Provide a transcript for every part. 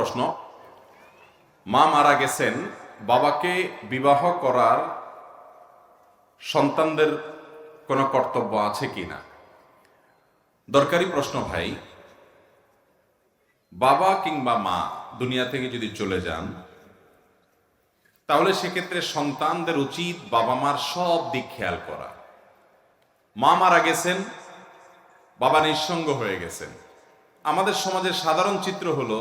প্রশ্ন। মা মারা গেছেন, বাবাকে বিবাহ করার সন্তানদের কোনো কর্তব্য আছে কি না? দরকারি প্রশ্ন ভাই, বাবা কিংবা মা দুনিয়া থেকে যদি চলে যান, তাহলে সেক্ষেত্রে সন্তানদের উচিত বাবা মার সব দিক খেয়াল করা। মা মারা গেছেন, বাবা নিঃসঙ্গ হয়ে গেছেন। আমাদের সমাজের সাধারণ চিত্র হলো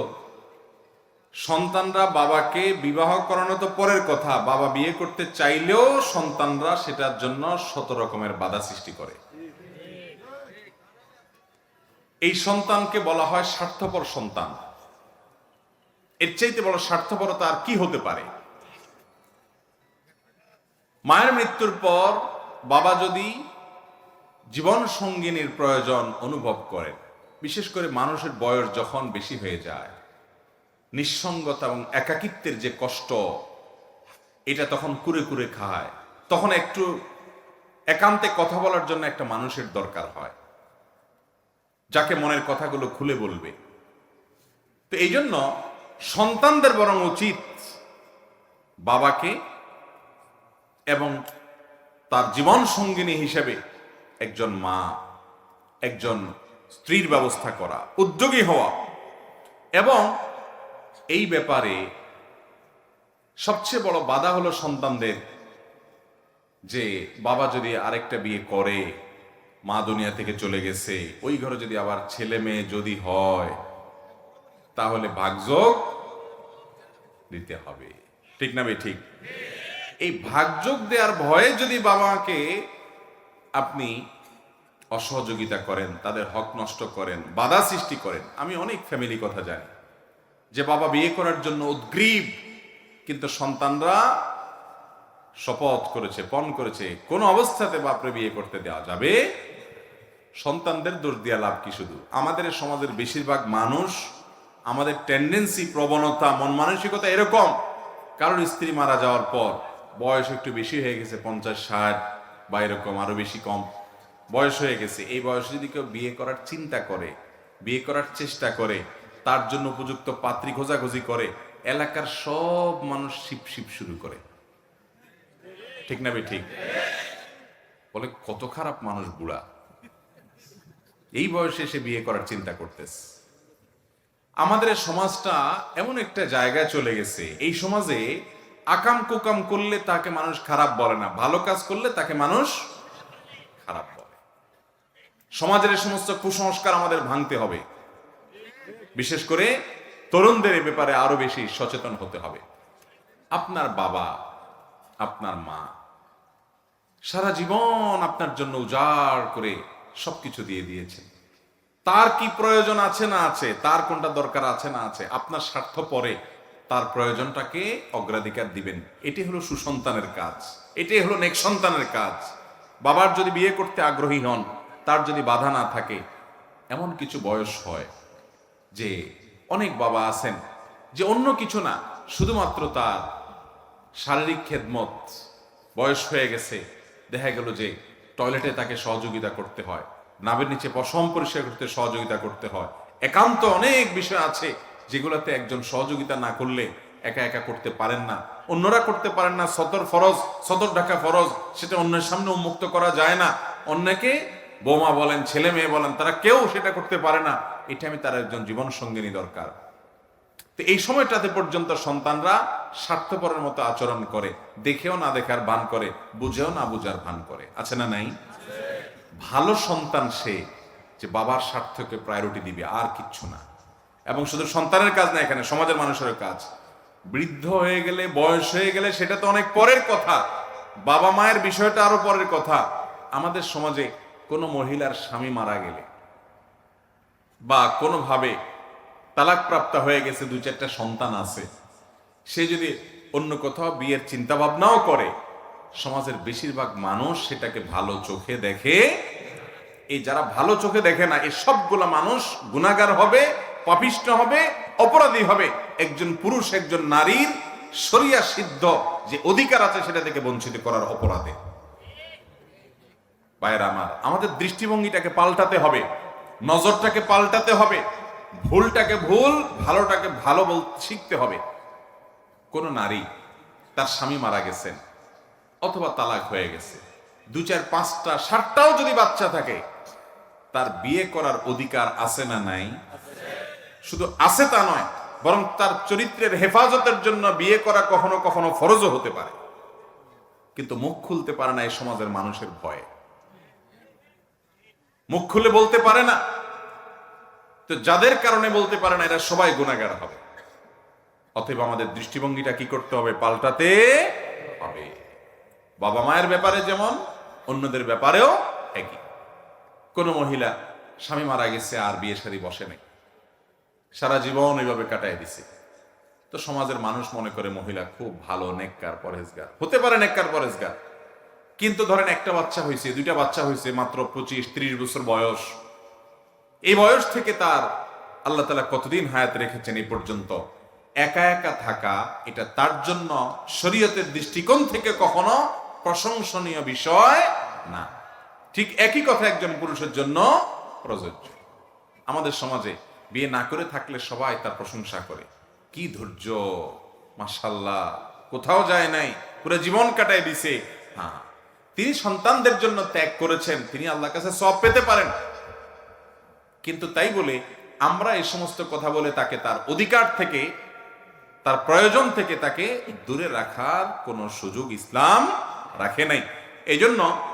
সন্তানরা বাবাকে বিবাহ করানো তো পরের কথা। বাবা বিয়ে করতে চাইলেও সন্তানরা সেটার জন্য শত রকমের বাধা সৃষ্টি করে। এই সন্তানকে বলা হয় স্বার্থপর সন্তান। এর চাইতে বড় স্বার্থপরতা আর কি হতে পারে? মায়ের মৃত্যুর পর বাবা যদি জীবন সঙ্গিনীর প্রয়োজন অনুভব করেন বিশেষ করে মানুষের বয়স যখন বেশি হয়ে যায় নিঃসঙ্গতা এবং একাকিত্বের যে কষ্ট, এটা তখন কুরে কুরে খায়। তখন একটু একান্তে কথা বলার জন্য একটা মানুষের দরকার হয়, যাকে মনের কথাগুলো খুলে বলবে। তো এই জন্য সন্তানদের বরং উচিত বাবাকে এবং তার জীবন সঙ্গিনী হিসেবে একজন মা, একজন স্ত্রীর ব্যবস্থা করা, উদ্যোগী হওয়া এবং এই ব্যাপারে সবচেয়ে বড় বাধা হলো সন্তানদের যে বাবা যদি আরেকটা বিয়ে করে, মা দুনিয়া থেকে চলে গেছে, ওই ঘরে যদি আবার ছেলে মেয়ে যদি হয়, তাহলে ভাগযোগ দিতে হবে। ঠিক না ঠিক? এই ভাগযোগ দেওয়ার ভয়ে যদি বাবাকে আপনি অসহযোগিতা করেন, তাদের হক নষ্ট করেন, বাধা সৃষ্টি করেন, আমি অনেক ফ্যামিলি কথা জানি। যে বাবা বিয়ে করার জন্য উদ্গ্রীব, কিন্তু সন্তানরা শপথ করেছে, পণ করেছে, কোন অবস্থাতে বাপরে বিয়ে করতে দেওয়া যাবে? সন্তানদের দোষ দেওয়া লাভ কি শুধু? আমাদের সমাজের বেশিরভাগ মানুষ, আমাদের টেন্ডেন্সি প্রবণতা, মন মানসিকতা এরকম। কারণ স্ত্রী মারা যাওয়ার পর বয়স একটু বেশি হয়ে গেছে, পঞ্চাশ, ষাট, বা এরকম আরও বেশি কম বয়স হয়ে গেছে। এই বয়সে যদি কেউ বিয়ে করার চিন্তা করে, বিয়ে করার চেষ্টা করে তার জন্য উপযুক্ত পাত্রী খোঁজাখুঁজি করে। এলাকার সব মানুষ শিপ শিপ শুরু করে। ঠিক না ঠিক? বলে, কত খারাপ মানুষ বুড়া। এই বয়সে এসে বিয়ে করার চিন্তা করতেছে আমাদের সমাজটা এমন একটা জায়গায় চলে গেছে। এই সমাজে আকাম কুকাম করলে তাকে মানুষ খারাপ বলে না। ভালো কাজ করলে তাকে মানুষ খারাপ বলে। সমাজের সমস্ত কুসংস্কার আমাদের ভাঙতে হবে। বিশেষ করে তরুণদের এ ব্যাপারে আরও বেশি সচেতন হতে হবে। আপনার বাবা, আপনার মা সারা জীবন আপনার জন্য উজাড় করে সবকিছু দিয়ে দিয়েছেন। তার কি প্রয়োজন আছে না আছে, তার কোনটা দরকার আছে না আছে, আপনার স্বার্থ পরে তার প্রয়োজনটাকে অগ্রাধিকার দিবেন। এটি হলো সুসন্তানের কাজ, এটি হলো নেক সন্তানের কাজ। বাবার যদি বিয়ে করতে আগ্রহী হন, তার যদি বাধা না থাকে, এমন কিছু বয়স হয় যে অনেক বাবা আছেন, যে অন্য কিছু না, শুধুমাত্র তার শারীরিক খেদমত বয়স হয়ে গেছে। দেখা গেল যে টয়লেটে তাকে সহযোগিতা করতে হয় নাবের নিচে পশম পরিষ্কার করতে সহযোগিতা করতে হয়। একান্ত অনেক বিষয় আছে যেগুলোতে একজন সহযোগিতা না করলে একা একা করতে পারেন না। অন্যরা করতে পারেন না সতর ফরজ সতর ঢাকা ফরজ, সেটা অন্যের সামনে উন্মুক্ত করা যায় না। অন্যকে বৌমা বলেন, ছেলে মেয়ে বলেন, তারা কেউ সেটা করতে পারে না। এটা আমি তার একজন জীবন সঙ্গিনী দরকার। তো এই সময়টাতে পর্যন্ত সন্তানরা স্বার্থপরের মতো আচরণ করে, দেখেও না দেখার ভান করে, বুঝেও না বুঝার ভান করে। আছে না নাই? ভালো সন্তান সে যে বাবার স্বার্থকে প্রায়োরিটি দিবে, আর কিচ্ছু না। এবং শুধু সন্তানের কাজ না, এখানে সমাজের মানুষের কাজ। বৃদ্ধ হয়ে গেলে, বয়স হয়ে গেলে, সেটা তো অনেক পরের কথা। বাবা মায়ের বিষয়টা আরও পরের কথা। আমাদের সমাজে কোনো মহিলার স্বামী মারা গেলে বা কোনোভাবে তালাকপ্রাপ্ত হয়ে গেছে দু চারটা সন্তান আছে, সে যদি অন্য কোথাও বিয়ের চিন্তা ভাবনাও করে, সমাজের বেশিরভাগ মানুষ সেটাকে ভালো চোখে দেখে, এই যারা ভালো চোখে দেখে না, এই সবগুলা মানুষ গুণাগার হবে, পাপিষ্ট হবে, অপরাধী হবে। একজন পুরুষ, একজন নারীর শরিয়া সিদ্ধ যে অধিকার আছে সেটা থেকে বঞ্চিত করার অপরাধে। পায়ের আমার, আমাদের দৃষ্টিভঙ্গিটাকে পাল্টাতে হবে, নজরটাকে পাল্টাতে হবে, ভুলটাকে ভুল, ভালোটাকে ভালো বল, শিখতে হবে। কোন নারী তার স্বামী মারা গেছেন অথবা তালাক হয়ে গেছে, দু চার পাঁচটা ষাটটাও যদি বাচ্চা থাকে, তার বিয়ে করার অধিকার আছে না নাই? শুধু আছে তা নয়, বরং তার চরিত্রের হেফাজতের জন্য বিয়ে করা কখনো কখনো ফরজও হতে পারে। কিন্তু মুখ খুলতে পারে না এই সমাজের মানুষের ভয়ে। মুখ খুলে বলতে পারে না। তো যাদের কারণে বলতে পারে না, এরা সবাই গুণাগার হবে। অতএব আমাদের দৃষ্টিভঙ্গিটা কি করতে হবে? পাল্টাতে হবে। বাবা মায়ের ব্যাপারে যেমন, অন্যদের ব্যাপারেও একই। কোন মহিলা স্বামী মারা গেছে আর বিয়ে সারি বসে নেই। সারা জীবন ওইভাবে কাটায় দিছে। তো সমাজের মানুষ মনে করে মহিলা খুব ভালো, নেককার পরেজগার হতে পারে নেককার পরেজগার কিন্তু ধরেন একটা বাচ্চা হয়েছে, দুইটা বাচ্চা হয়েছে মাত্র পঁচিশ, ত্রিশ বছর বয়স। এই বয়স থেকে তার আল্লাহ তালা কতদিন হায়াত রেখেছেন এই পর্যন্ত? একা একা থাকা, এটা তার জন্য শরীয়তের দৃষ্টিকোণ থেকে কখনো প্রশংসনীয় বিষয় না। ঠিক একই কথা একজন পুরুষের জন্য প্রযোজ্য। আমাদের সমাজে বিয়ে না করে থাকলে সবাই তার প্রশংসা করে। কি ধৈর্য মাসাল্লাহ কোথাও যায় নাই, পুরো জীবন কাটায় দিছে। হ্যাঁ। তিনি সন্তানদের জন্য ত্যাগ করেছেন। তিনি আল্লাহর কাছে সব পেতে পারেন। কিন্তু তাই বলে আমরা এই সমস্ত কথা বলে তাকে তার অধিকার থেকে, তার প্রয়োজন থেকে তাকে দূরে রাখার কোনো সুযোগ ইসলাম রাখে নাই। এই জন্য